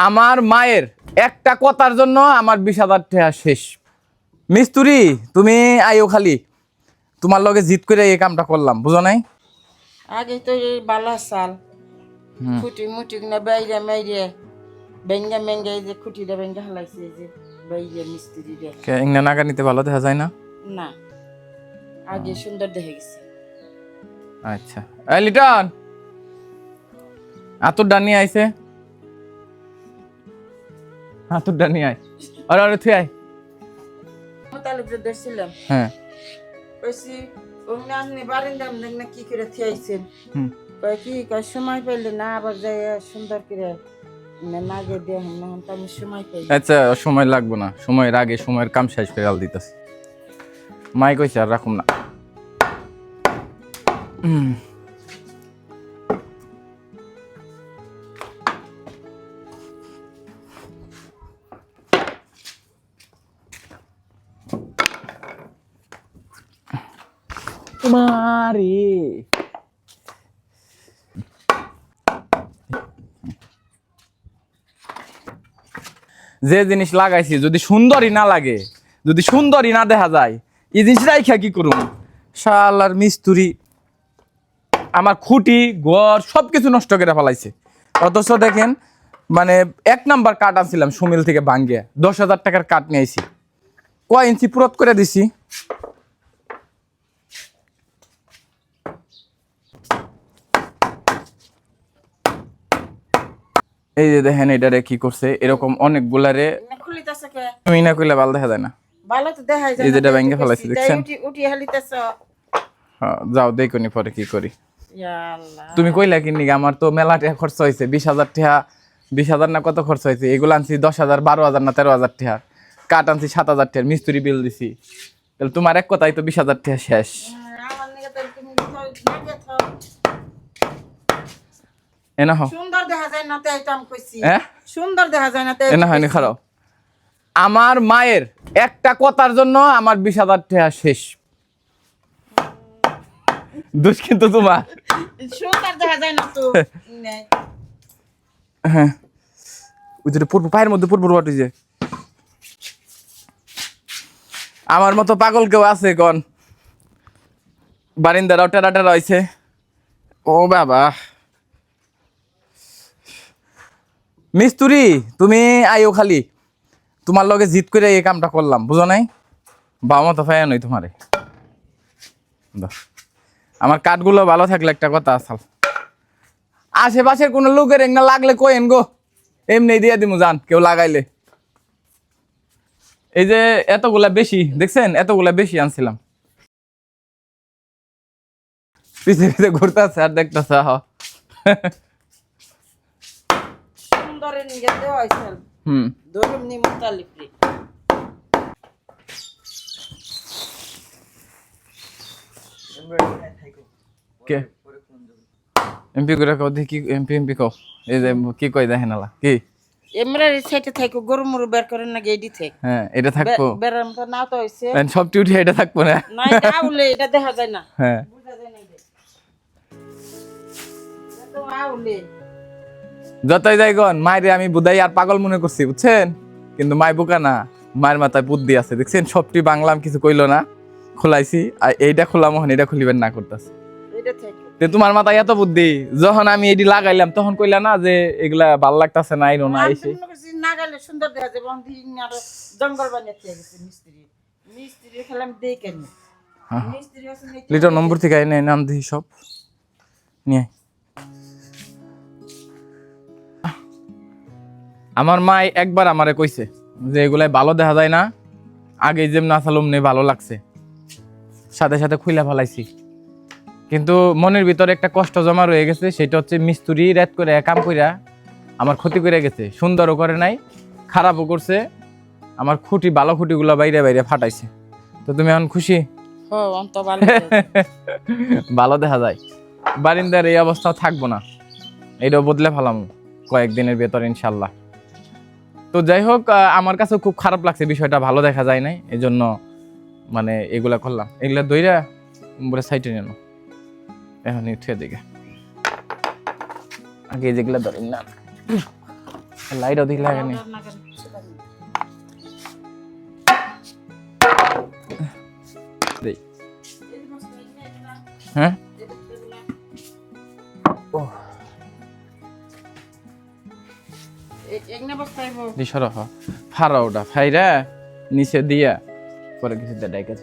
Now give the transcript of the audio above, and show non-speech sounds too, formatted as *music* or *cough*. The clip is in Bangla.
আমার মায়ের একটা কথার জন্য আমার বিশ হাজার টাকা শেষ। মিস্তুরি তুমি আইও খালি। তোমার লগে জিত করে এই কামটা করলাম বুঝো নাই? আগে তো এই বালা সাল খুঁটি মুটি না বাইরে মাইরে বেঙ্গা মেঙ্গা এই যে খুঁটিটা বেঙ্গা হালাইছে এই যে বাইরে মিস্ত্রি রে কে ইংনা নাগা নিতে ভালো দেখা যায় না? না আগে সুন্দর দেখে গেছে। আচ্ছা। এই লিটন আতুর ডানি আইছে? আতুর ডানি আয়। আরে আরে তুই আয়। মোতালিব যে দেখছিলাম। হ্যাঁ। কইছি ওমনি আপনি বারিন্দাম দেখ না কি করে থিয়াইছেন হুম। কয় কি কয় সময় পাইলে না আবার যাই সুন্দর করে না নাগে দিয়ে না তো আমি সময় পাই আচ্ছা সময় লাগবে না। সময়ের আগে সময়ের কাম শেষ করে আল দিতেছি। মাই কইছে আর রাখুম না। মারে। যে জিনিস লাগাইছি, যদি সুন্দরই না লাগে, যদি সুন্দরই না দেখা যায়, এই জিনিস রাইখা কি করুম? শালার মিস্তুরি, আমার খুঁটি, ঘর সব কিছু নষ্ট করে ফেলাইছে। অথচ দেখেন মানে এক নাম্বার কাঠ আনছিলাম সুমিল থেকে ভাঙ্গিয়া, দশ হাজার টাকার কাঠ নিয়েছি কয় ইঞ্চি পুরত করে দিছি? এই যে দেখেন এটারে কি করছে এরকম অনেকগুলারে না খুলিতেছে কে? তুমি না কইলে ভালো দেখা যায় না। ভালো তো দেখাই যায় এই যেটা ফেলাইছে, দেখছেন? উঠি হালিতেছ। হ্যাঁ, যাও দেখুনি পরে কি করি। ইয়া তুমি কইলা কি নিগা আমার তো মেলা টাকা খরচ হয়েছে বিশ হাজার টাকা বিশ হাজার না কত খরচ হয়েছে এগুলো আনছি দশ হাজার বারো হাজার না তেরো হাজার টাকা কাঠ আনছি সাত হাজার টাকার মিস্ত্রি বিল দিছি। তাহলে তোমার এক কথাই তো বিশ হাজার টাকা শেষ। আমার নিকে তো তুমি তো নাগে থাও। এ না হও। সুন্দর দেখা যায় না তাই তো কইছি। হ্যাঁ সুন্দর দেখা যায় না তাই এ হয়নি খারাপ। আমার মায়ের একটা কথার জন্য আমার বিশ হাজার টাকা শেষ। দোষ কিন্তু তোমার। সুন্দর দেখা যায় না তো। হ্যাঁ। ওই পূর্ব পায়ের মধ্যে পূর্ব বাটু যে। আমার মতো পাগল কেউ আছে, কন? বারিন্দারাও টেরা টেরা হয়েছে ও বাবা। মিস্তুরি, তুমি আইও খালি। তোমার লগে জিত করে এই কামটা করলাম, বুঝো নাই? বাবা মতো ফায়া নই তোমারে। আমার কাঠগুলো ভালো থাকলে একটা কথা আসাল আশেপাশের কোনো লোকের এঙ্গা লাগলে কইন গো। এমনি দিয়ে দিমু জান কেউ লাগাইলে। এই যে এতগুলা বেশি দেখছেন? এতগুলা বেশি আনছিলাম। পিছে পিছে ঘুরতেছে আর দেখতেছে হ হুম। কে? এমপি করে কও দেখি এমপি এমপি কও। এই যে কি কয় দেখেন কি? এমরা সাইডে থাকো গরু মরু বের করেন না গেডি থেকে। হ্যাঁ এটা থাকব। বেরাম তো না তো হইছে। সব টিউটি এটা থাকব না। না এটা আউলে এটা দেখা যায় না। হ্যাঁ। আউলে। যতই যাই গন মায়ের আমি বুধাই আর পাগল মনে করছি বুঝছেন? কিন্তু মায় বোকা না মায়ের মাথায় বুদ্ধি আছে দেখছেন? সবটি বাংলাম কিছু কইলো না খোলাইছি আর এইটা খোলাম হন এটা খুলিবেন না করতেছে। এটা থেকে তে তোমার মাথায় এত বুদ্ধি যখন আমি এটি লাগাইলাম তখন কইলা না যে এগুলা ভালো লাগতাছে না আইনো না এসে না গেলে সুন্দর দেখা যাবে আর জঙ্গল বানিয়ে গেছে মিস্ত্রি। মিস্ত্রি খেলাম দেই কেন হ্যাঁ। লিটার নম্বর থেকে আইনে নাম দিই সব। নিয়ে। আমার মা একবার আমারে কইছে যে এগুলাই ভালো দেখা যায় না আগে যেম না চালুম ভালো লাগছে। সাথে সাথে খুইলা ফেলাইছি। কিন্তু মনের ভিতরে একটা কষ্ট জমা রয়ে গেছে সেটা হচ্ছে মিস্ত্রি রেত করে কাম কইরা আমার ক্ষতি করে গেছে সুন্দরও করে নাই খারাপও করছে আমার খুঁটি ভালো খুঁটিগুলো বাইরে বাইরে ফাটাইছে। তো তুমি এখন খুশি? *laughs* ভালো দেখা যায়। বারিন্দার এই অবস্থা থাকব না এইটাও বদলে ফেলাম কয়েকদিনের ভেতর ইনশাল্লাহ। তো যাই হোক আমার কাছে খুব খারাপ লাগছে বিষয়টা ভালো দেখা যায় নাই এই জন্য মানে এগুলা করলাম। এগুলা দইরা উপরে সাইডে নেন এখন উঠে দিকে আগে যেগুলা ধরেন না। লাইট অধিক লাগে নি। হ্যাঁ? ফারা ওটা ফাইরা, নিচে দিয়া, পরে কিছু ডাইকা